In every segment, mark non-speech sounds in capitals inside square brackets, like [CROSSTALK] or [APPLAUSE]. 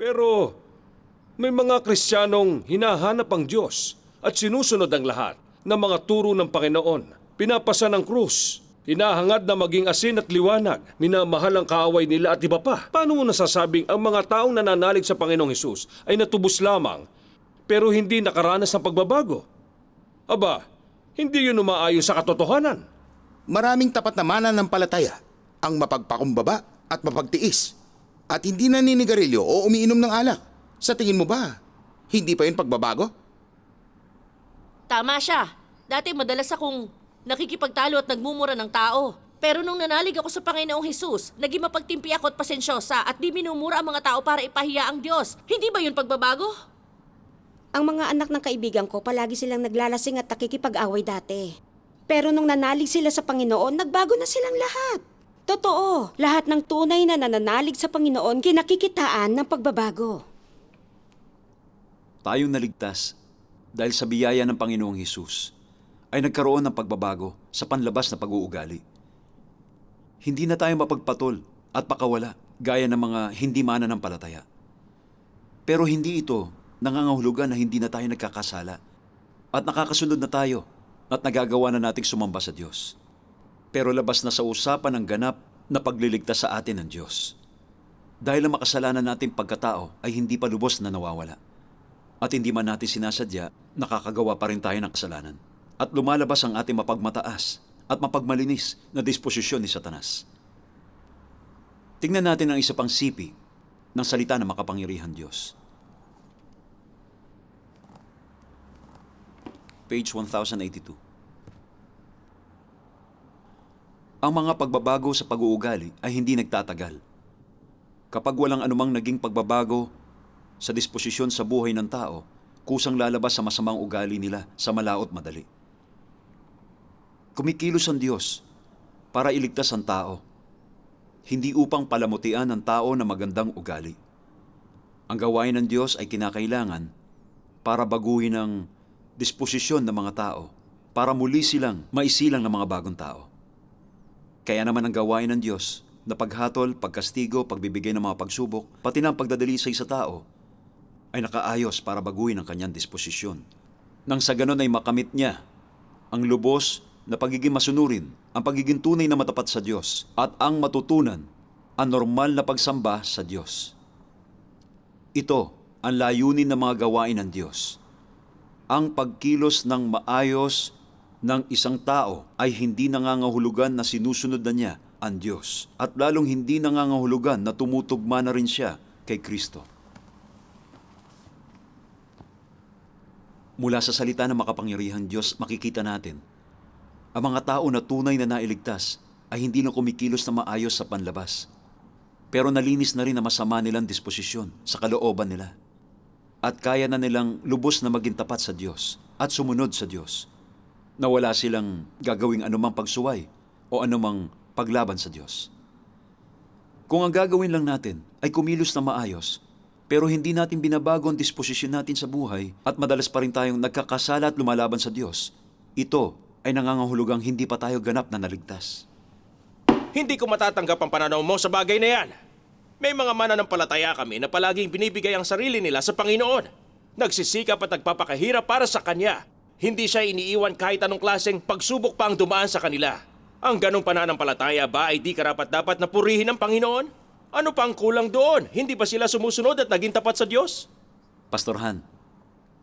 Pero may mga Kristiyanong hinahanap ang Diyos at sinusunod ang lahat ng mga turo ng Panginoon. Pinapasa ng krus, hinahangad na maging asin at liwanag, minamahal ang kaaway nila at iba pa. Paano mo nasasabing ang mga taong nananalig sa Panginoong Hesus ay natubos lamang pero hindi nakaranas ng pagbabago? Aba, hindi yun umaayon sa katotohanan. Maraming tapat na mananampalataya ang mapagpakumbaba at mapagtiis at hindi naninigarilyo o umiinom ng alak. Sa tingin mo ba, hindi pa yun pagbabago? Tama siya. Dati madalas akong nakikipagtalo at nagmumura ng tao. Pero nung nanalig ako sa Panginoong Hesus, naging mapagtimpi ako at pasensyosa at di minumura ang mga tao para ipahiya ang Diyos. Hindi ba yun pagbabago? Ang mga anak ng kaibigan ko palagi silang naglalasing at nakikipag-away dati. Pero nung nanalig sila sa Panginoon, nagbago na silang lahat. Totoo, lahat ng tunay na nananalig sa Panginoon kinakikitaan ng pagbabago. Tayong naligtas dahil sa biyaya ng Panginoong Hesus ay nagkaroon ng pagbabago sa panlabas na pag-uugali. Hindi na tayo mapagpatol at pakawala gaya ng mga hindi mananampalataya. Pero hindi ito nangangahulugan na hindi na tayo nagkakasala at nakakasunod na tayo at nagagawa na nating sumamba sa Diyos. Pero labas na sa usapan ng ganap na pagliligtas sa atin ng Diyos. Dahil ang makasalanan nating pagkatao ay hindi pa lubos na nawawala. At hindi man natin sinasadya, nakakagawa pa rin tayo ng kasalanan. At lumalabas ang ating mapagmataas at mapagmalinis na disposisyon ni Satanas. Tingnan natin ang isa pang sipi ng salita ng makapangyarihan Diyos. Page 1082. Ang mga pagbabago sa pag-uugali ay hindi nagtatagal. Kapag walang anumang naging pagbabago sa disposisyon sa buhay ng tao, kusang lalabas sa masamang ugali nila sa malaot madali. Kumikilos ang Diyos para iligtas ang tao, hindi upang palamutian ang tao na magandang ugali. Ang gawain ng Diyos ay kinakailangan para baguhin ang disposisyon ng mga tao para muli silang maisilang ng mga bagong tao. Kaya naman ang gawain ng Diyos na paghatol, pagkastigo, pagbibigay ng mga pagsubok, pati na ang pagdadalisay sa tao, ay nakaayos para baguhin ang kanyang disposisyon. Nang sa ganon ay makamit niya ang lubos na pagiging masunurin, ang pagiging tunay na matapat sa Diyos, at ang matutunan ang normal na pagsamba sa Diyos. Ito ang layunin ng mga gawain ng Diyos. Ang pagkilos ng maayos ng isang tao ay hindi nangangahulugan na sinusunod na niya ang Diyos at lalong hindi nangangahulugan na tumutugma na rin siya kay Kristo. Mula sa salita ng makapangyarihang Diyos, makikita natin, ang mga tao na tunay na nailigtas ay hindi na kumikilos na maayos sa panlabas. Pero nalinis na rin ang masama nilang disposisyon sa kalooban nila. At kaya na nilang lubos na maging tapat sa Diyos at sumunod sa Diyos. Na wala silang gagawing anumang pagsuway o anumang paglaban sa Diyos. Kung ang gagawin lang natin ay kumilos na maayos, pero hindi natin binabago ang disposisyon natin sa buhay at madalas pa rin tayong nagkakasala at lumalaban sa Diyos, ito ay nangangahulugang hindi pa tayo ganap na naligtas. Hindi ko matatanggap ang pananaw mo sa bagay na yan. May mga mananampalataya kami na palaging binibigay ang sarili nila sa Panginoon. Nagsisikap at nagpapakahirap para sa Kanya. Hindi siya iniiwan kahit anong klaseng pagsubok pa ang dumaan sa kanila. Ang ganong pananampalataya ba ay di karapat dapat na purihin ng Panginoon? Ano pa ang kulang doon? Hindi ba sila sumusunod at naging tapat sa Diyos? Pastor Han,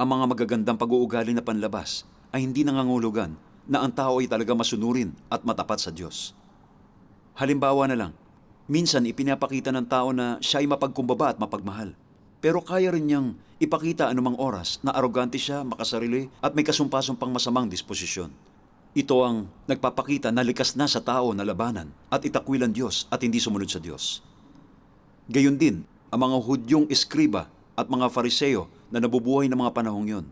ang mga magagandang pag-uugali na panlabas ay hindi nangangulugan na ang tao ay talaga masunurin at matapat sa Diyos. Halimbawa na lang, minsan ipinapakita ng tao na siya ay mapagkumbaba at mapagmahal. Pero kaya rin niyang ipakita anumang oras na arogante siya, makasarili at may kasumpasumpang masamang disposisyon. Ito ang nagpapakita na likas na sa tao na labanan at itakwil ang Diyos at hindi sumunod sa Diyos. Gayon din, ang mga Hudyong eskriba at mga Fariseo na nabubuhay ng mga panahong yon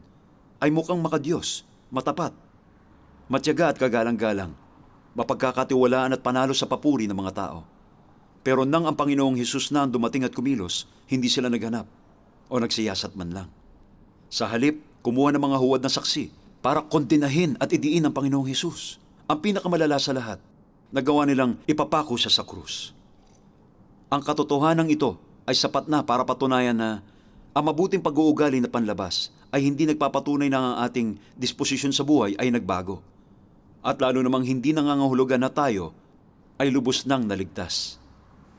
ay mukhang makadiyos, matapat, matyaga at kagalang-galang, mapagkakatiwalaan at panalo sa papuri ng mga tao. Pero nang ang Panginoong Hesus na ang dumating at kumilos, hindi sila naghanap o nagsiyasat man lang. Sa halip, kumuha ng mga huwad na saksi para kondinahin at idiin ang Panginoong Hesus. Ang pinakamalala sa lahat, nagawa nilang ipapako siya sa krus. Ang katotohanan ito ay sapat na para patunayan na ang mabuting pag-uugali na panlabas ay hindi nagpapatunay na ang ating disposisyon sa buhay ay nagbago. At lalo namang hindi nangangahulugan na tayo ay lubos nang naligtas.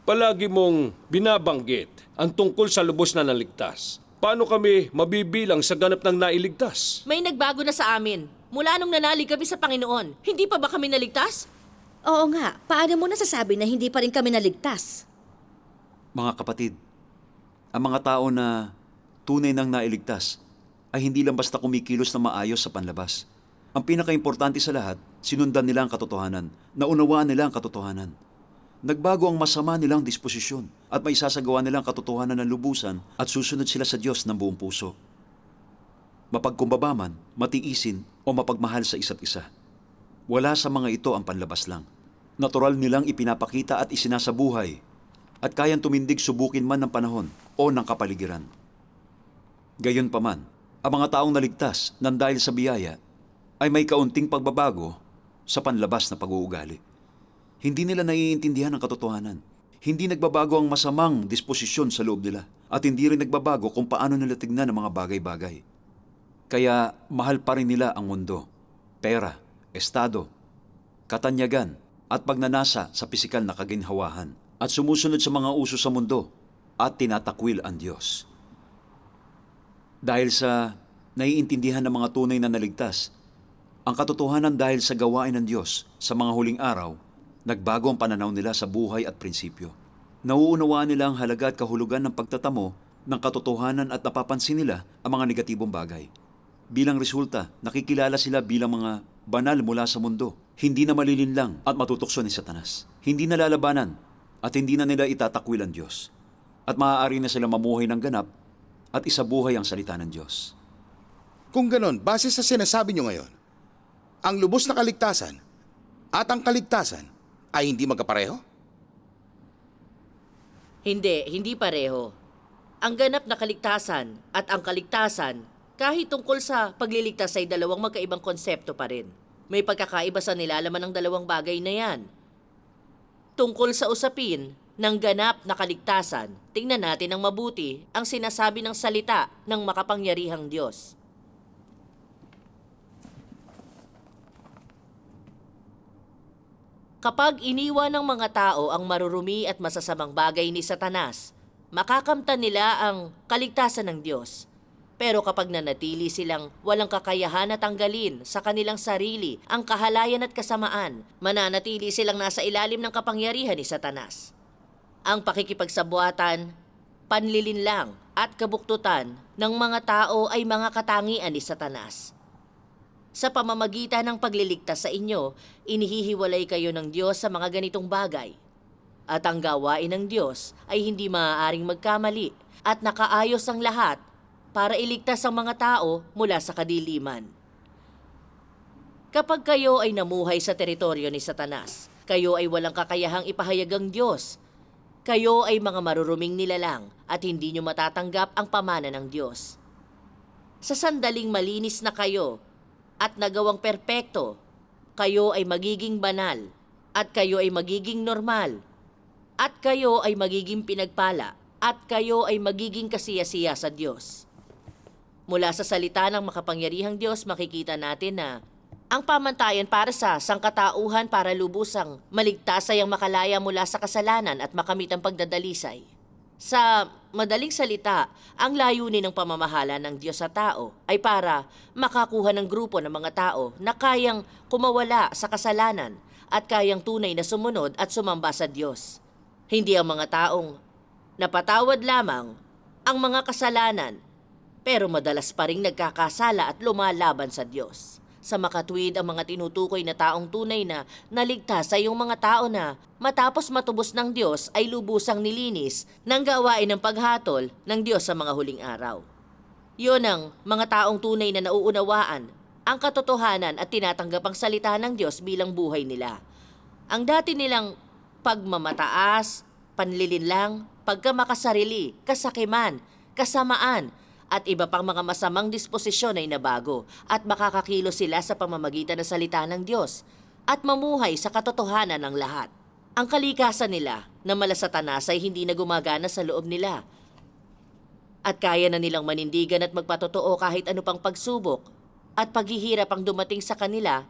Palagi mong binabanggit ang tungkol sa lubos na naligtas. Paano kami mabibilang sa ganap ng nailigtas? May nagbago na sa amin. Mula nung nanalig kami sa Panginoon, hindi pa ba kami naligtas? Oo nga, paano mo nasasabi na hindi pa rin kami naligtas? Mga kapatid, ang mga tao na tunay nang nailigtas ay hindi lang basta kumikilos na maayos sa panlabas. Ang pinakaimportante sa lahat, sinundan nila ang katotohanan, naunawaan nila ang katotohanan. Nagbago ang masama nilang disposisyon at may sasagawa nilang katotohanan ng lubusan at susunod sila sa Diyos ng buong puso. Mapagkumbaba man, matiisin o mapagmahal sa isa't isa. Wala sa mga ito ang panlabas lang. Natural nilang ipinapakita at isinasabuhay at kayang tumindig subukin man ng panahon o ng kapaligiran. Gayon pa man, ang mga taong naligtas nang dahil sa biyaya ay may kaunting pagbabago sa panlabas na pag-uugali. Hindi nila naiintindihan ang katotohanan. Hindi nagbabago ang masamang disposisyon sa loob nila at hindi rin nagbabago kung paano nila tignan ang mga bagay-bagay. Kaya mahal pa rin nila ang mundo, pera, estado, katanyagan at pagnanasa sa pisikal na kaginhawahan at sumusunod sa mga uso sa mundo at tinatakwil ang Diyos. Dahil sa naiintindihan ng mga tunay na naligtas, ang katotohanan dahil sa gawain ng Diyos sa mga huling araw, nagbago ang pananaw nila sa buhay at prinsipyo. Nauunawaan nila ang halaga at kahulugan ng pagtatamo ng katotohanan at napapansin nila ang mga negatibong bagay. Bilang resulta, nakikilala sila bilang mga banal mula sa mundo, hindi na malilinlang at matutukso ni Satanas. Hindi na lalabanan at hindi na nila itatakwil ang Diyos. At maaari na sila mamuhay ng ganap at isabuhay ang salita ng Diyos. Kung ganon, base sa sinasabi nyo ngayon, ang lubos na kaligtasan at ang kaligtasan ay hindi magkapareho? Hindi, hindi pareho. Ang ganap na kaligtasan at ang kaligtasan, kahit tungkol sa pagliligtas ay dalawang magkaibang konsepto pa rin. May pagkakaiba sa nilalaman ng dalawang bagay na yan. Tungkol sa usapin ng ganap na kaligtasan, tingnan natin ng mabuti ang sinasabi ng salita ng makapangyarihang Diyos. Kapag iniwan ng mga tao ang marurumi at masasamang bagay ni Satanas, makakamtan nila ang kaligtasan ng Diyos. Pero kapag nanatili silang walang kakayahan na tanggalin sa kanilang sarili ang kahalayan at kasamaan, mananatili silang nasa ilalim ng kapangyarihan ni Satanas. Ang pakikipagsabuatan, panlilinlang at kabuktutan ng mga tao ay mga katangian ni Satanas. Sa pamamagitan ng pagliligtas sa inyo, inihihiwalay kayo ng Diyos sa mga ganitong bagay. At ang gawain ng Diyos ay hindi maaaring magkamali at nakaayos ang lahat para iligtas ang mga tao mula sa kadiliman. Kapag kayo ay namuhay sa teritoryo ni Satanas, kayo ay walang kakayahang ipahayag ang Diyos. Kayo ay mga maruruming nilalang at hindi nyo matatanggap ang pamana ng Diyos. Sa sandaling malinis na kayo at nagawang perpekto, kayo ay magiging banal at kayo ay magiging normal at kayo ay magiging pinagpala at kayo ay magiging kasiyasiya sa Diyos. Mula sa salita ng makapangyarihang Diyos, makikita natin na ang pamantayan para sa sangkatauhan para lubusang maligtas ay ang makalaya mula sa kasalanan at makamit ang pagdadalisay. Sa madaling salita, ang layunin ng pamamahala ng Diyos sa tao ay para makakuha ng grupo ng mga tao na kayang kumawala sa kasalanan at kayang tunay na sumunod at sumamba sa Diyos. Hindi ang mga taong napatawad lamang ang mga kasalanan pero madalas pa rin nagkakasala at lumalaban sa Diyos. Sa makatwid ang mga tinutukoy na taong tunay na naligtas ay yung mga tao na matapos matubos ng Diyos ay lubusang nilinis ng gawain ng paghatol ng Diyos sa mga huling araw. Yun ang mga taong tunay na nauunawaan ang katotohanan at tinatanggap ang salita ng Diyos bilang buhay nila. Ang dati nilang pagmamataas, panlilinlang, pagkamakasarili, kasakiman, kasamaan, at iba pang mga masamang disposisyon ay nabago at makakakilo sila sa pamamagitan ng salita ng Diyos at mamuhay sa katotohanan ng lahat. Ang kalikasan nila na mala satanas ay hindi na gumagana sa loob nila. At kaya na nilang manindigan at magpatotoo kahit ano pang pagsubok at paghihirap ang dumating sa kanila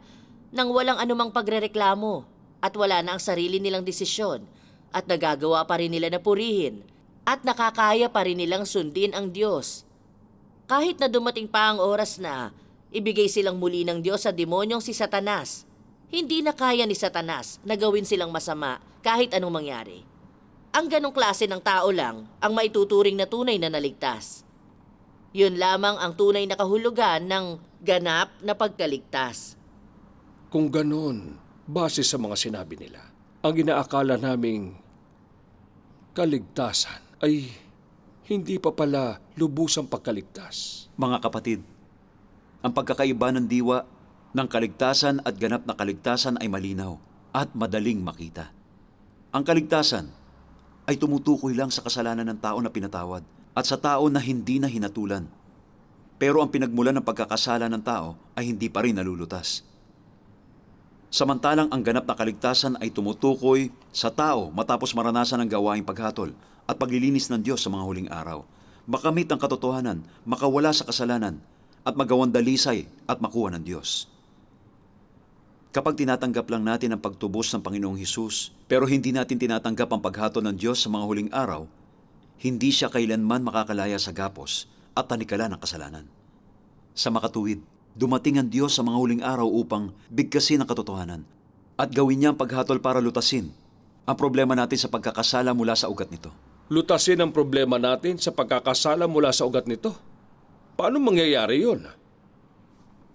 nang walang anumang pagrereklamo at wala na ang sarili nilang desisyon at nagagawa pa rin nila na purihin at nakakaya pa rin nilang sundin ang Diyos. Kahit na dumating pa ang oras na ibigay silang muli ng Diyos sa demonyong si Satanas, hindi na kaya ni Satanas na gawin silang masama kahit anong mangyari. Ang ganong klase ng tao lang ang maituturing na tunay na naligtas. Yun lamang ang tunay na kahulugan ng ganap na pagkaligtas. Kung ganon, base sa mga sinabi nila, ang inaakala naming kaligtasan ay hindi pa pala lubusang pagkaligtas. Mga kapatid, ang pagkakaiba ng diwa ng kaligtasan at ganap na kaligtasan ay malinaw at madaling makita. Ang kaligtasan ay tumutukoy lang sa kasalanan ng tao na pinatawad at sa tao na hindi na hinatulan. Pero ang pinagmulan ng pagkakasala ng tao ay hindi pa rin nalulutas. Samantalang ang ganap na kaligtasan ay tumutukoy sa tao matapos maranasan ang gawaing paghatol at paglilinis ng Diyos sa mga huling araw. Makamit ang katotohanan, makawala sa kasalanan, at magawan dalisay at makuha ng Diyos. Kapag tinatanggap lang natin ang pagtubos ng Panginoong Hesus, pero hindi natin tinatanggap ang paghatol ng Diyos sa mga huling araw, hindi siya kailanman makakalaya sa gapos at tanikala ng kasalanan. Sa makatuwid, dumating ang Diyos sa mga huling araw upang bigkasin ang katotohanan at gawin niya ang paghatol para lutasin ang problema natin sa pagkakasala mula sa ugat nito. Lutasin ang problema natin sa pagkakasala mula sa ugat nito. Paano mangyayari yun?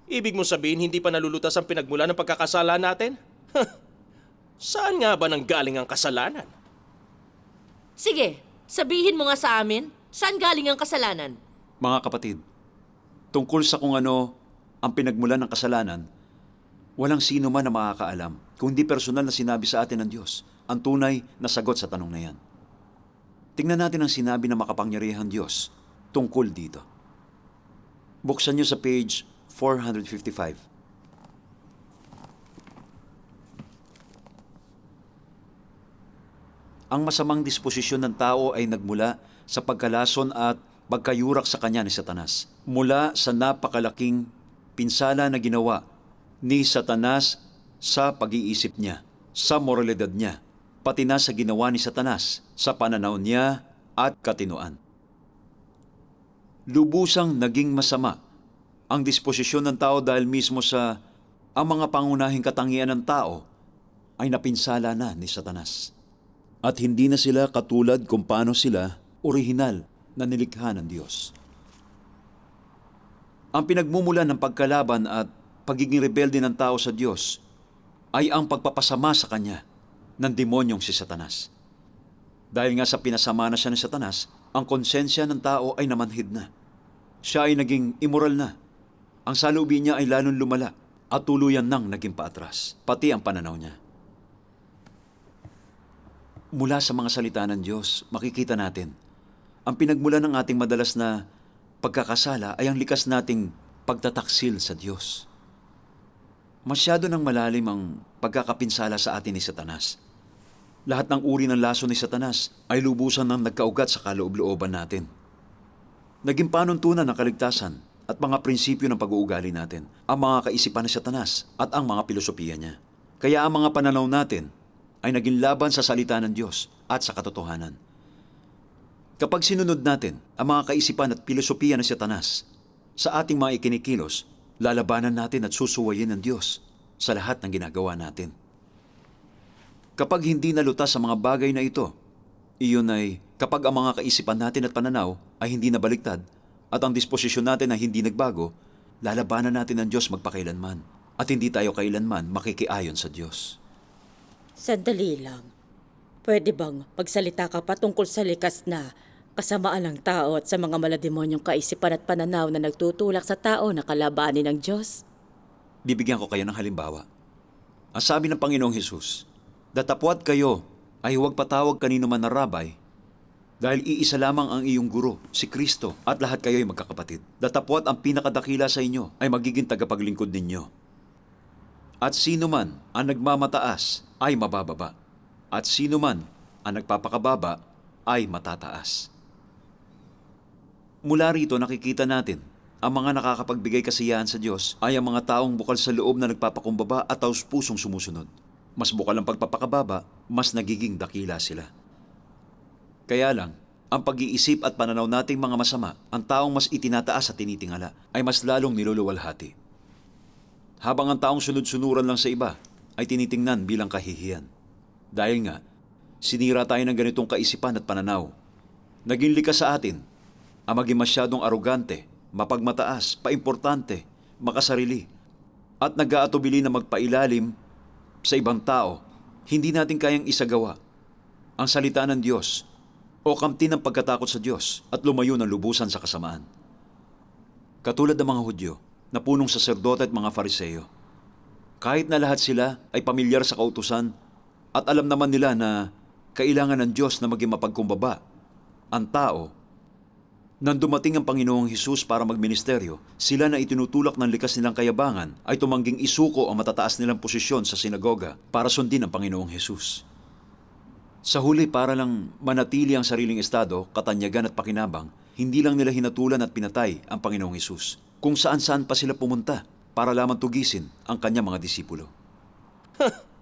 Ibig mo sabihin hindi pa nalulutas ang pinagmula ng pagkakasala natin? Saan nga ba nanggaling ang kasalanan? Sige, sabihin mo nga sa amin, saan galing ang kasalanan? Mga kapatid, tungkol sa kung ano ang pinagmulan ng kasalanan, walang sino man na makakaalam kung hindi personal na sinabi sa atin ng Diyos ang tunay na sagot sa tanong na yan. Tingnan natin ang sinabi ng makapangyarihang Diyos tungkol dito. Buksan niyo sa page 455. Ang masamang disposisyon ng tao ay nagmula sa pagkalason at pagkayurak sa kanya ni Satanas. Mula sa napakalaking pinsala na ginawa ni Satanas sa pag-iisip niya, sa moralidad niya, pati na sa ginawa ni Satanas sa pananaw niya at katinuan. Lubusang naging masama ang disposisyon ng tao dahil mismo sa ang mga pangunahing katangian ng tao ay napinsala na ni Satanas. At hindi na sila katulad kung paano sila orihinal na nilikha ng Diyos. Ang pinagmumulan ng pagkalaban at pagiging rebelde ng tao sa Diyos ay ang pagpapasama sa Kanya ng demonyong si Satanas. Dahil nga sa pinasama na siya ni Satanas, ang konsensya ng tao ay namanhid na. Siya ay naging immoral na. Ang salubin niya ay lalong lumala at tuluyan nang naging paatras, pati ang pananaw niya. Mula sa mga salita ng Diyos, makikita natin, ang pinagmula ng ating madalas na pagkakasala ay ang likas nating pagtataksil sa Diyos. Masyado nang malalim ang pagkakapinsala sa atin ni Satanas. Lahat ng uri ng laso ni Satanas ay lubusan ng nagkaugat sa kaloob-looban natin. Naging panuntunan ng kaligtasan at mga prinsipyo ng pag-uugali natin, ang mga kaisipan ni Satanas at ang mga pilosopiya niya. Kaya ang mga pananaw natin ay naging laban sa salita ng Diyos at sa katotohanan. Kapag sinunod natin ang mga kaisipan at pilosopiya ng Satanas sa ating mga ikinikilos, lalabanan natin at susuwayin ng Diyos sa lahat ng ginagawa natin. Kapag hindi nalutas sa mga bagay na ito, iyon ay kapag ang mga kaisipan natin at pananaw ay hindi nabaliktad at ang disposisyon natin ay hindi nagbago, lalabanan natin ng Diyos magpakailanman at hindi tayo kailanman makikiayon sa Diyos. Sandali lang. Pwede bang magsalita ka pa tungkol sa likas na kasamaan ng tao at sa mga malademonyong kaisipan at pananaw na nagtutulak sa tao na kalabanin ng Diyos? Bibigyan ko kayo ng halimbawa. Ang sabi ng Panginoong Hesus, Datapwat kayo ay huwag patawag kanino man na rabay, dahil iisa lamang ang iyong guro, si Kristo, at lahat kayo ay magkakapatid. Datapwat ang pinakadakila sa inyo ay magiging tagapaglingkod ninyo. At sino man ang nagmamataas ay mabababa. At sino man Ang nagpapakababa ay matataas. Mula rito nakikita natin ang mga nakakapagbigay kasiyahan sa Diyos ay ang mga taong bukal sa loob na nagpapakumbaba at taos pusong sumusunod. Mas bukal ang pagpapakababa, mas nagiging dakila sila. Kaya lang, ang pag-iisip at pananaw nating mga masama, ang taong mas itinataas at tinitingala, ay mas lalong niluluwalhati. Habang ang taong sunod-sunuran lang sa iba, ay tinitingnan bilang kahihiyan. Dahil nga, sinira tayo ng ganitong kaisipan at pananaw. Naging likas sa atin ang maging masyadong arogante, mapagmataas, paimportante, makasarili, at nag-aatubili na magpailalim sa ibang tao, hindi natin kayang isagawa ang salita ng Diyos o kamti ng pagkatakot sa Diyos at lumayo ng lubusan sa kasamaan. Katulad ng mga Hudyo na punong saserdote at mga Fariseo, kahit na lahat sila ay pamilyar sa kautusan at alam naman nila na kailangan ng Diyos na maging mapagkumbaba, ang tao nang dumating ang Panginoong Hesus para magministeryo, sila na itinutulak ng likas nilang kayabangan ay tumangging isuko ang matataas nilang posisyon sa sinagoga para sundin ang Panginoong Hesus. Sa huli para lang manatili ang sariling estado, katanyagan at pakinabang, hindi lang nila hinatulan at pinatay ang Panginoong Hesus, kung saan-saan pa sila pumunta para lamang tugisin ang kanyang mga disipulo. [LAUGHS]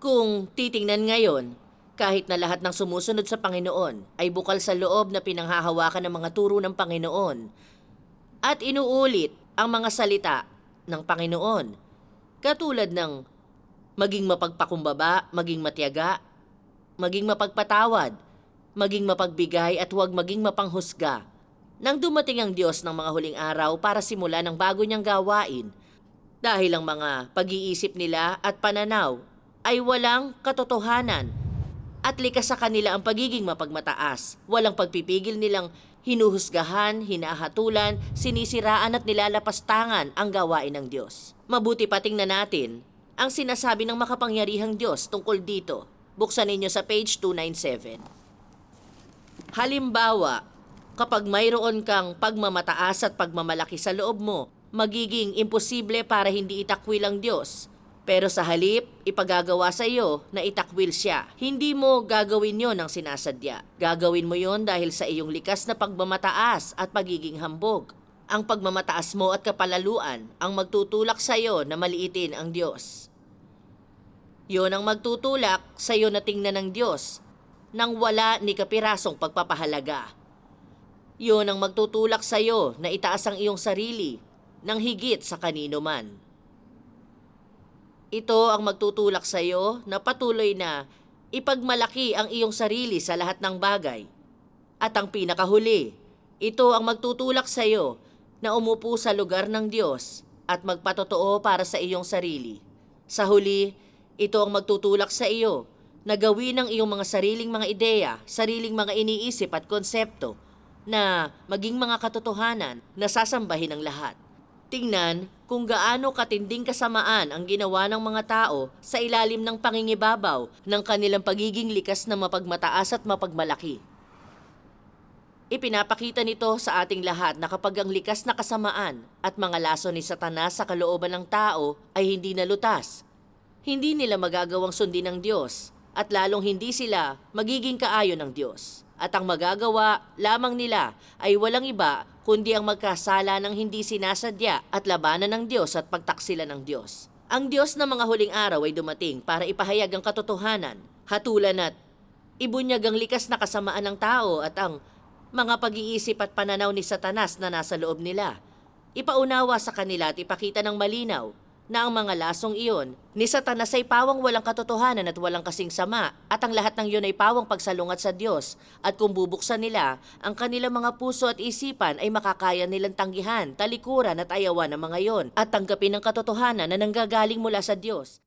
Kung titingnan ngayon, kahit na lahat ng sumusunod sa Panginoon ay bukal sa loob na pinanghahawakan ng mga turo ng Panginoon. At inuulit ang mga salita ng Panginoon, katulad ng maging mapagpakumbaba, maging matyaga, maging mapagpatawad, maging mapagbigay at huwag maging mapanghusga. Nang dumating ang Diyos ng mga huling araw para simulan ang bago niyang gawain, dahil ang mga pag-iisip nila at pananaw ay walang katotohanan at likas sa kanila ang pagiging mapagmataas. Walang pagpipigil nilang hinuhusgahan, hinahatulan, sinisiraan at nilalapastangan ang gawain ng Diyos. Mabuti patingnan natin ang sinasabi ng makapangyarihang Diyos tungkol dito. Buksan ninyo sa page 297. Halimbawa, kapag mayroon kang pagmamataas at pagmamalaki sa loob mo, magiging imposible para hindi itakwil ang Diyos. Pero sa halip, ipagagawa sa iyo na itakwil siya. Hindi mo gagawin yon ng sinasadya. Gagawin mo yon dahil sa iyong likas na pagmamataas at pagiging hambog. Ang pagmamataas mo at kapalaluan ang magtutulak sa iyo na maliitin ang Diyos. Yon ang magtutulak sa iyo na tingnan ng Diyos nang wala ni kapirasong pagpapahalaga. Yon ang magtutulak sa iyo na itaas ang iyong sarili ng higit sa kanino man. Ito ang magtutulak sa iyo na patuloy na ipagmalaki ang iyong sarili sa lahat ng bagay. At ang pinakahuli, ito ang magtutulak sa iyo na umupo sa lugar ng Diyos at magpatotoo para sa iyong sarili. Sa huli, ito ang magtutulak sa iyo na gawin ang iyong mga sariling mga ideya, sariling mga iniisip at konsepto na maging mga katotohanan na sasambahin ng lahat. Tingnan kung gaano katinding kasamaan ang ginawa ng mga tao sa ilalim ng pangingibabaw ng kanilang pagiging likas na mapagmataas at mapagmalaki. Ipinapakita nito sa ating lahat na kapag ang likas na kasamaan at mga laso ni Satanas sa kalooban ng tao ay hindi nalutas, hindi nila magagawang sundin ng Diyos at lalong hindi sila magiging kaayon ng Diyos. At ang magagawa lamang nila ay walang iba kundi ang magkasala ng hindi sinasadya at labanan ng Diyos at pagtaksila ng Diyos. Ang Diyos ng mga huling araw ay dumating para ipahayag ang katotohanan, hatulan at ibunyag ang likas na kasamaan ng tao at ang mga pag-iisip at pananaw ni Satanas na nasa loob nila. Ipaunawa sa kanila at ipakita ng malinaw na ang mga lasong iyon ni Satanas ay pawang walang katotohanan at walang kasing sama at ang lahat ng iyon ay pawang pagsalungat sa Diyos at kung bubuksan nila ang kanilang mga puso at isipan ay makakaya nilang tanggihan, talikuran at ayawan ng mga iyon at tanggapin ang katotohanan na nanggagaling mula sa Diyos.